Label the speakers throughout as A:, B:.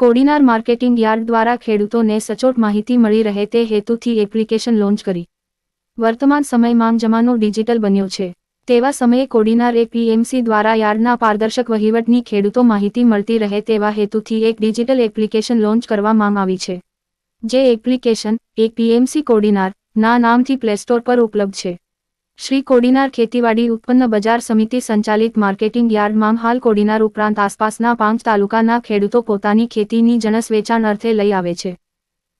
A: Kodinar marketing yard દ્વારા ખેડૂતોને સચોટ માહિતી મળી રહે તે હેતુથી એપ્લિકેશન લોન્ચ કરી. વર્તમાન સમય માંગ જમાનો ડિજિટલ બન્યો છે. તેવા સમયે કોડીનાર એપીએમસી દ્વારા યાર્ડના પારદર્શક વહીવટની ખેડૂતો માહિતી મળતી રહે તેવા હેતુથી એક ડિજિટલ એપ્લિકેશન લોન્ચ કરવામાં આવી છે. જે એપ્લિકેશન એપીએમસી કોડીનાર ના નામથી પ્લે સ્ટોર પર ઉપલબ્ધ છે. શ્રી કોડીનાર ખેતીવાડી ઉત્પન્ન બજાર સમિતિ સંચાલિત માર્કેટિંગ યાર્ડમાં હાલ કોડીનાર ઉપરાંત આસપાસના પાંચ તાલુકાના ખેડૂતો પોતાની ખેતીની જણસ વેચાણ અર્થે લઈ આવે છે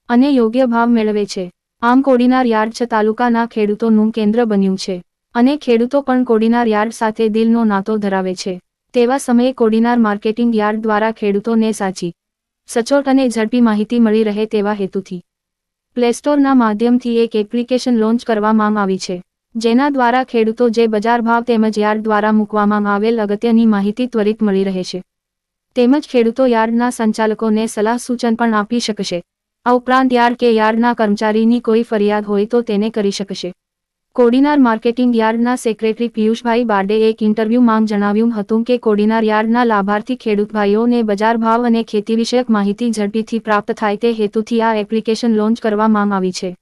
A: અને યોગ્ય ભાવ મેળવે છે. આમ કોડીનાર યાર્ડ છ તાલુકાના ખેડૂતોનું કેન્દ્ર બન્યું છે અને ખેડૂતો પણ કોડીનાર યાર્ડ સાથે દિલનો નાતો ધરાવે છે. તેવા સમયે કોડીનાર માર્કેટિંગ યાર્ડ દ્વારા ખેડૂતોને સાચી, સચોટ અને ઝડપી માહિતી મળી રહે તેવા હેતુથી પ્લે સ્ટોરના માધ્યમથી એક એપ્લિકેશન લોન્ચ કરવામાં આવી છે. જેના દ્વારા ખેડૂતો જે બજાર ભાવ તેમજ યાર્ડ દ્વારા મૂકવામાં આવેલ અગત્યની માહિતી ત્વરિત મળી રહે છે તેમજ ખેડૂતો યાર્ડના સંચાલકોને સલાહ સૂચન પણ આપી શકશે. આ ઉપરાંત યાર્ડ કે યાર્ડના કર્મચારીની કોઈ ફરિયાદ હોય તો તેને કરી શકશે. કોડીનાર માર્કેટિંગ યાર્ડના સેક્રેટરી પિયુષભાઈ બારડે એક ઇન્ટરવ્યુમાં જણાવ્યું હતું કે કોડીનાર યાર્ડના લાભાર્થી ખેડૂતભાઈઓને બજાર ભાવ અને ખેતી વિષયક માહિતી ઝડપીથી પ્રાપ્ત થાય તે હેતુથી આ એપ્લિકેશન લોન્ચ કરવામાં આવી છે.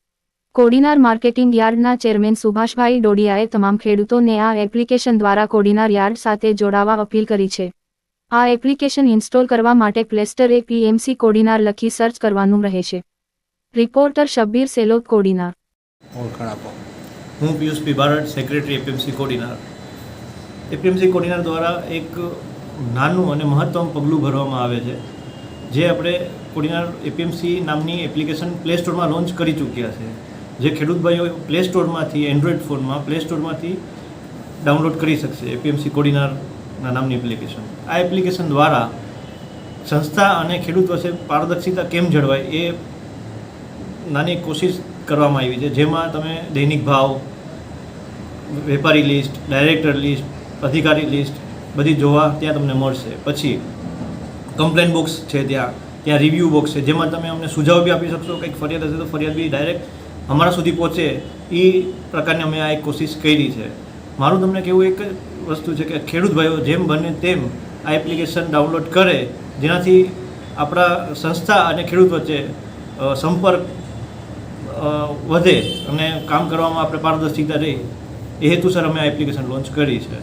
A: કોડીનાર માર્કેટિંગ યાર્ડના ચેરમેન સુભાષભાઈ ડોડિયાએ તમામ ખેડૂતોને આ એપ્લિકેશન દ્વારા કોડીનાર યાર્ડ સાથે જોડાવા અપીલ કરી છે. આ એપ્લિકેશન ઇન્સ્ટોલ કરવા માટે પ્લેસ્ટર એ પીએમસી કોડીનાર લખી સર્ચ કરવાનું રહેશે રિપોર્ટર શબ્બીર સેલોદ કોડીનાર.
B: હું Piyush P secretary APMC Kodinar. APMC Kodinar દ્વારા એક નાનું અને મહત્તમ પગલું ભરવામાં આવે છે, જે આપણે કોડીનાર એપીએમસી નામની એપ્લિકેશન પ્લે સ્ટોરમાં લોન્ચ કરી ચૂક્યા છે. જે ખેડૂત ભાઈઓ પ્લે સ્ટોરમાંથી એન્ડ્રોઈડ ફોનમાં પ્લે સ્ટોરમાંથી ડાઉનલોડ કરી શકશે એપીએમસી કોડીનારના નામની એપ્લિકેશન આ એપ્લિકેશન દ્વારા સંસ્થા અને ખેડૂત વચ્ચે પારદર્શિતા કેમ જળવાય એ નાની કોશિશ કરવામાં આવી છે. જેમાં તમે દૈનિક ભાવ, વેપારી લિસ્ટ, ડાયરેક્ટર લિસ્ટ, અધિકારી લિસ્ટ બધી જોવા ત્યાં તમને મળશે. પછી કમ્પ્લેન બોક્સ છે ત્યાં ત્યાં રિવ્યૂ બોક્સ છે, જેમાં તમે અમને સુઝાવ બી આપી શકશો, કંઈક ફરિયાદ હશે તો ફરિયાદ બી ડાયરેક્ટ અમારા સુધી પહોંચે એ પ્રકારની અમે આ એક કોશિશ કરી છે. મારું તમને કેવું એક વસ્તુ છે કે ખેડૂત ભાઈઓ જેમ બને તેમ આ એપ્લિકેશન ડાઉનલોડ કરે, જેનાથી આપણા સંસ્થા અને ખેડૂત વચ્ચે સંપર્ક વધે અને કામ કરવામાં આપણે પારદર્શિતા રહે. એ હેતુસર અમે આ એપ્લિકેશન લોન્ચ કરી છે.